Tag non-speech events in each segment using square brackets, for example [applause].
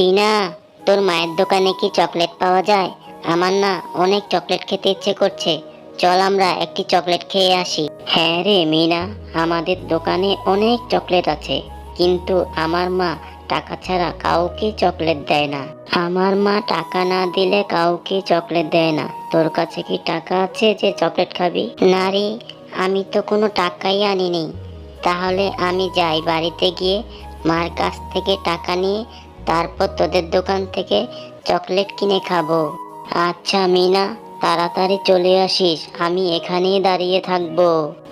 টিনা তোর মায়ের দোকানে কি চকলেট পাওয়া যায়? আমার না অনেক চকলেট খেতে ইচ্ছে করছে। চল আমরা একটি চকলেট খেয়ে আসি। হ্যাঁ রে মিনা, আমাদের দোকানে অনেক চকলেট আছে। কিন্তু আমার মা টাকা ছাড়া কাউকে চকলেট দেয় না। আমার মা টাকা না দিলে কাউকে চকলেট দেয় না। তোর কাছে কি টাকা আছে যে চকলেট খাবি? না রে, আমি তো কোনো টাকাই আনিনি। তাহলে আমি যাই বাড়িতে গিয়ে মার কাছ থেকে টাকা নিয়ে তারপর তোদের দোকান থেকে চকলেট কিনে খাব। আচ্ছা মিনা, তাড়াতাড়ি চলে আসিস। আমি এখানেই দাঁড়িয়ে থাকব।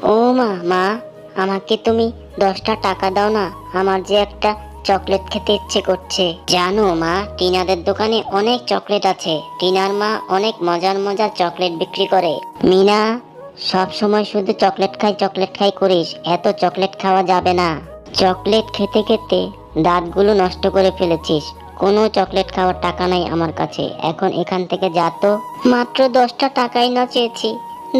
ও মা মা, আমাকে তুমি দশটা টাকা দাও না। আমার যে একটা চকলেট খেতে ইচ্ছে করছে। জানো মা, টিনাদের দোকানে অনেক চকলেট আছে। টিনার মা অনেক মজার মজার চকলেট বিক্রি করে। মিনা, সব সময় শুধু চকলেট খাই চকলেট খাই করিস। এত চকলেট খাওয়া যাবে না। চকলেট খেতে খেতে দাঁতগুলো নষ্ট করে ফেলেছিস। কোনো চকলেট খাওয়ার টাকা নাই আমার কাছে। এখন এখান থেকে যা তো। মাত্র দশটা টাকাই না চেয়েছি।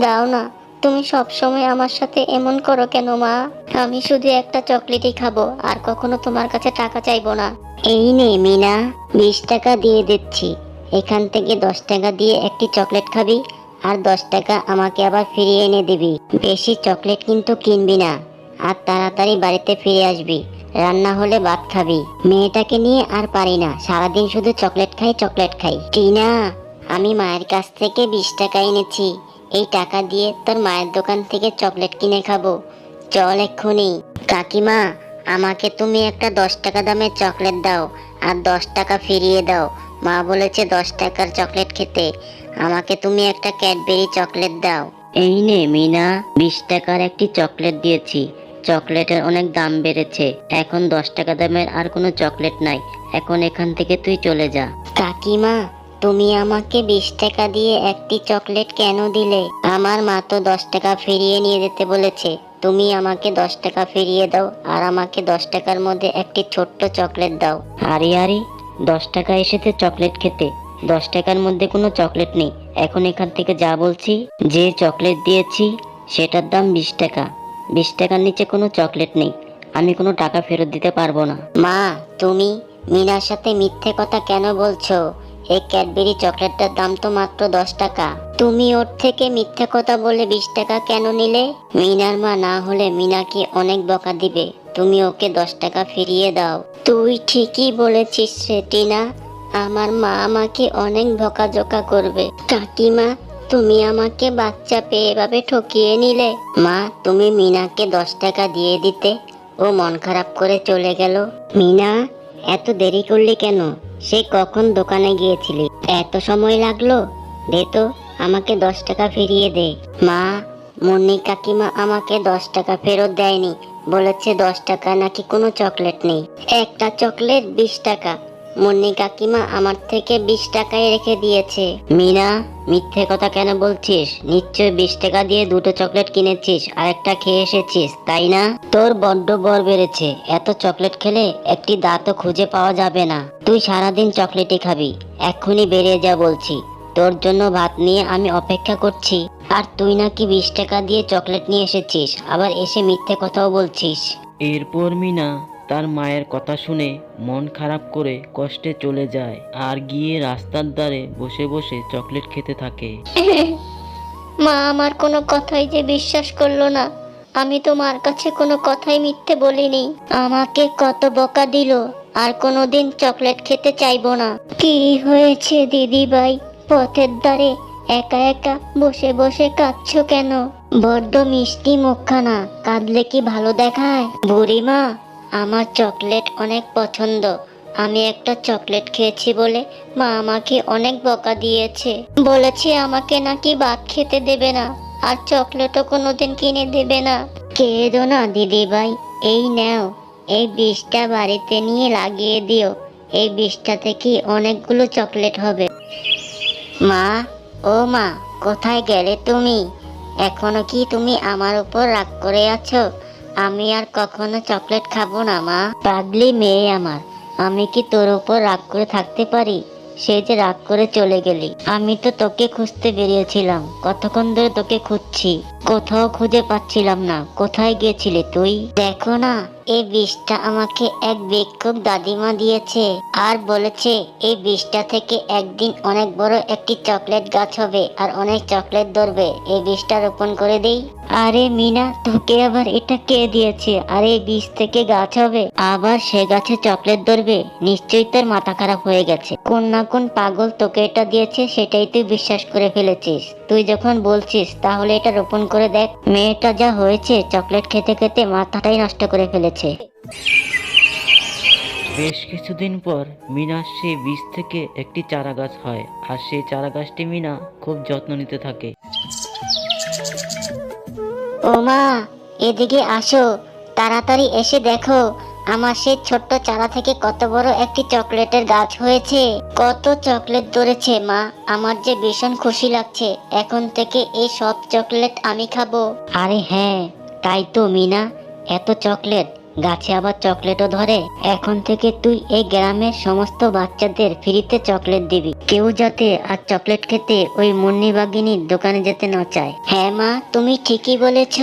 দাও না, তুমি সব সময় আমার সাথে এমন করো কেন মা? আমি শুধু একটা চকলেটই খাব, আর কখনো তোমার কাছে টাকা চাইব না। এই নে মিনা, বিশ টাকা দিয়ে দিচ্ছি। এখান থেকে দশ টাকা দিয়ে একটি চকলেট খাবি, আর দশ টাকা আমাকে আবার ফিরিয়ে এনে দিবি। বেশি চকলেট কিন্তু কিনবি না, আর তাড়াতাড়ি বাড়িতে ফিরে আসবি। রান্না হলে ভাত খাবি। মেয়েটাকে নিয়ে আর পারি না। সারাদিন শুধু চকলেট খাই চকলেট খাই। টিনা, আমি মায়ের কাছ থেকে বিশ টাকা এনেছি। এই টাকা দিয়ে তোর মায়ের দোকান থেকে চকলেট কিনে খাব। চল এক্ষুনি। কাকিমা, আমাকে তুমি একটা দশ টাকা দামের চকলেট দাও আর দশ টাকা ফিরিয়ে দাও। মা বলেছে দশ টাকার চকলেট খেতে। আমাকে তুমি একটা ক্যাডবেরি চকলেট দাও। এই নে, মিনা, বিশ টাকার একটি চকলেট দিয়েছি। চকলেটের অনেক দাম বেড়েছে। এখন দশ টাকা দামের আর কোনো চকলেট নাই। এখন এখান থেকে তুই চলে যা। কাকিমা তুমি আমাকে বিশ টাকা দিয়ে একটি চকলেট কেন দিলে? আমার মা তো দশ টাকা ফিরিয়ে নিয়ে যেতে বলেছে। তুমি আমাকে দশ টাকা ফিরিয়ে দাও আর আমাকে দশ টাকার মধ্যে একটি ছোট্ট চকলেট দাও। আরে আরে দশ টাকা এসেছে চকলেট খেতে। দশ টাকার মধ্যে কোনো চকলেট নেই। এখন এখান থেকে যা বলছি যে চকলেট দিয়েছি সেটার দাম বিশ টাকা। বিশ টাকার নিচে কোনো চকলেট নেই। আমি কোনো টাকা ফেরত দিতে পারব না। মা, তুমি মিনার সাথে মিথ্যে কথা কেন বলছো? এই ক্যাডবেরি চকলেটটার দাম তো মাত্র দশ টাকা। তুমি ওর থেকে মিথ্যে কথা বলে বিশ টাকা কেন নিলে? মিনার মা না হলে মিনাকে অনেক বকা দিবে। তুমি ওকে দশ টাকা ফিরিয়ে দাও। তুই ঠিকই বলেছিস রে, টিনা। আমার মা আমাকে অনেক বকাঝোকা করবে। কাকিমা তুমি আমাকে বাচ্চা পেয়ে এভাবে ঠকিয়ে নিলে? মা, তুমি মিনাকে দশ টাকা দিয়ে দিতে। ও মন খারাপ করে চলে গেল। মিনা, এত দেরি করলি কেন? সে কখন দোকানে গিয়েছিলি? এত সময় লাগল? দে তো, আমাকে দশ টাকা ফিরিয়ে দে। মা, মুন্নি কাকিমা আমাকে দশ টাকা ফেরত দেয়নি। বলেছে দশ টাকা নাকি কোনো চকলেট নেই। একটা চকলেট বিশ টাকা। মুন্নি কাকিমা আমার থেকে বিশ টাকায় রেখে দিয়েছে। মিনা মিথ্যে কথা কেন বলছিস? নিশ্চয় বিশ টাকা দিয়ে দুটো চকলেট কিনেছিস আর একটা খেয়ে এসেছিস, তাই না? তোর বড্ড বর বেড়েছে। এত চকলেট খেলে একটি দাঁতও খুঁজে পাওয়া যাবে না। তুই সারাদিন চকলেটই খাবি। এক্ষুনি বেরিয়ে যা বলছি। তোর জন্য ভাত নিয়ে আমি অপেক্ষা করছি। আর তুই নাকি বিশ টাকা দিয়ে চকলেট নিয়ে এসেছিস, আবার এসে মিথ্যে কথাও বলছিস। এরপর মিনা তার মায়ের কথা শুনে মন খারাপ করে কষ্টে চলে যায় আর গিয়ে রাস্তার ধারে বসে বসে চকলেট খেতে থাকে। [laughs] মা আমার কোনো কথাই যে বিশ্বাস করল না। আমি তো মার কাছে কোনো কথাই মিথ্যে বলিনি। আমাকে কত বকা দিল, আর কোনোদিন চকলেট খেতে চাইব না। কি হয়েছে দিদি ভাই পথের ধারে একা একা বসে বসে কাঁদছো কেন? বড্ড মিষ্টি মুখখানা, কাঁদলে কি ভালো দেখায়? বুড়িমা আমার চকলেট অনেক পছন্দ। আমি একটা চকলেট খেয়েছি বলে মা আমাকে অনেক বকা দিয়েছে। বলেছে আমাকে নাকি ভাত খেতে দেবে না, আর চকলেটও কোনোদিন কিনে দেবে না। কেঁদো না দিদি ভাই এই নাও, এই বিষটা বাড়িতে নিয়ে লাগিয়ে দিও। এই বিষটা থেকে অনেকগুলো চকলেট হবে। মা, ও মা, কোথায় গেলে তুমি? এখনও কি তুমি আমার উপর রাগ করে আছো? আমি আর কখনো চকলেট খাব না, মা। পাগলি মেয়ে আমার। আমি কি তোর উপর রাগ করে থাকতে পারি? সে যে রাগ করে চলে গেলি। আমি তো তোকে খুঁজতে বেরিয়েছিলাম। কতক্ষণ ধরে তোকে খুঁজছি। কোথাও খুঁজে পাচ্ছিলাম না। কোথায় গিয়েছিলে তুই? দেখো না, এই বিষটা আমাকে এক ভিক্ষুক দাদিমা দিয়েছে আর বলেছে, এই বিষটা থেকে একদিন অনেক বড় একটি চকলেট গাছ হবে আর অনেক চকলেট ধরবে। এই বিষটা রোপণ করে দেই। আরে মিনা, তোকে আবার এটা কে দিয়েছে? আর বীজ থেকে গাছ হবে, আবার সে গাছে চকলেট ধরবে। নিশ্চয়ই তোর মাথা খারাপ হয়ে গেছে। কোন না কোন পাগল তোকে এটা দিয়েছে, সেটাই তুই বিশ্বাস করে ফেলেছিস। তুই যখন বলছিস, তাহলে এটা রোপণ করে দেখ। মেয়েটা যা হয়েছে চকলেট খেতে খেতে মাথাটাই নষ্ট করে ফেলেছে। বেশ কিছুদিন পর মিনার সে বীজ থেকে একটি চারা গাছ হয় আর সেই চারা গাছটি মিনা খুব যত্ন নিতে থাকে। ও মা এদিকে আসো তাড়াতাড়ি এসে দেখো। আমার সেই ছোট্ট চারা থেকে কত বড় একটি চকলেটের গাছ হয়েছে। কত চকলেট ধরেছে, মা। আমার যে ভীষণ খুশি লাগছে। এখন থেকে এই সব চকলেট আমি খাব। আরে হ্যাঁ তাই তো, মিনা। এত চকলেট, গাছে আবার চকলেটও ধরে। এখন থেকে তুই এই গ্রামের সমস্ত বাচ্চাদের ফ্রিতে চকলেট দিবি। কেউ যাতে আর চকলেট খেতে ওই মুন্নি বাগিনীর দোকানে যেতে না চায়। হ্যাঁ মা, তুমি ঠিকই বলেছ।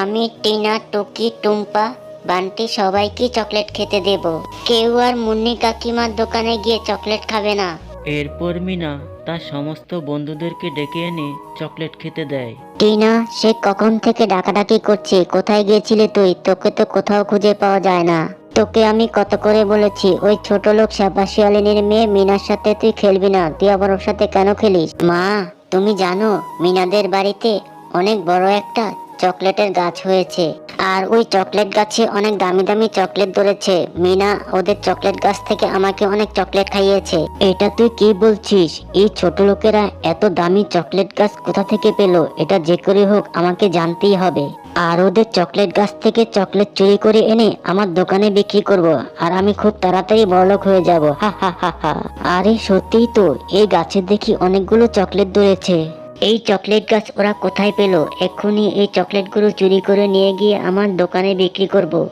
আমি টিনা, টুকি, টুম্পা বান্টি সবাইকে চকলেট খেতে দেব। কেউ আর মুন্নি কাকিমার দোকানে গিয়ে চকলেট খাবে না। এরপর মিনা তার সমস্ত বন্ধুদেরকে ডেকে এনে চকলেট খেতে দেয়। টিনা সে কখন থেকে ডাকাডাকি করছে? কোথায় গিয়েছিলে তুই? তোকে তো কোথাও খুঁজে পাওয়া যায় না। তোকে আমি কত করে বলেছি ওই ছোট লোক শালিনীর মেয়ে মিনার সাথে তুই খেলবি না তুই আবার ওর সাথে কেন খেলিস? মা তুমি জানো মিনাদের বাড়িতে অনেক বড় একটা চকলেটের গাছ হয়েছে। আর ওই চকলেট গাছে অনেক দামি দামি চকলেট ধরেছে। মিনা, ওদের চকলেট গাছ থেকে আমাকে অনেক চকলেট খাইয়েছে। এটা তুই কি বলছিস? এই ছোট লোকেরা এত দামি চকলেট গাছ কোথা থেকে পেল? এটা যে করে হোক আমাকে জানতেই হবে। আর ওদের চকলেট গাছ থেকে চকলেট চুরি করে এনে আমার দোকানে বিক্রি করব। আর আমি খুব তাড়াতাড়ি বড়লোক হয়ে যাব। হা হা হা হা। আরে, সত্যিই তো, এই গাছের দেখি অনেকগুলো চকলেট ধরেছে। এই চকলেট গাছ ওরা কোথায় পেল? এক্ষুনি এই চকলেটগুলো চুরি করে নিয়ে গিয়ে আমার দোকানে বিক্রি করব।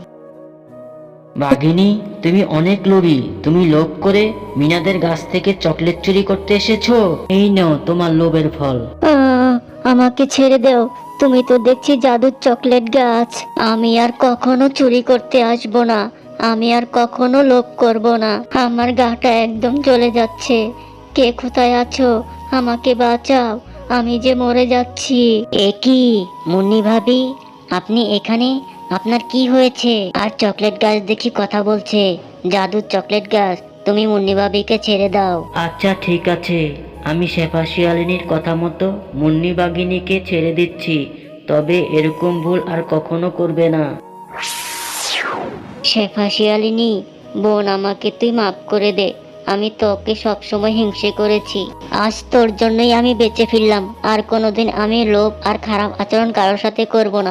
বাঘিনী তুমি অনেক লোভী। তুমি লোভ করে মিনাদের গাছ থেকে চকলেট চুরি করতে এসেছ? এই নাও তোমার লোভের ফল। আহ, আমাকে ছেড়ে দাও। তুমি তো দেখছি জাদুর চকলেট গাছ। আমি আর কখনো চুরি করতে আসব না। আমি আর কখনো লোভ করব না। আমার গাটা একদম চলে যাচ্ছে। কে কোথায় আছো? আমাকে বাঁচাও। আমি যে মরে যাচ্ছি। এ কি? মুন্নি ভাবি আপনি এখানে? আপনার কি হয়েছে? আর চকলেট গাছ দেখি কথা বলছে। জাদুর চকলেট গাছ তুমি মুন্নি ভাবিকে ছেড়ে দাও। আচ্ছা ঠিক আছে। আমি শেফা শিয়ালিনীর কথা মতো মুন্নি বাগিনীকে ছেড়ে দিচ্ছি। তবে এরকম ভুল আর কখনো করবে না। শেফা শিয়ালিনী বোন আমাকে তুই মাফ করে দে। আমি তোকে সবসময় হিংসে করেছি। আজ তোর জন্যই আমি বেঁচে ফিরলাম। আর কোনোদিন আমি লোভ আর খারাপ আচরণ কারোর সাথে করব না।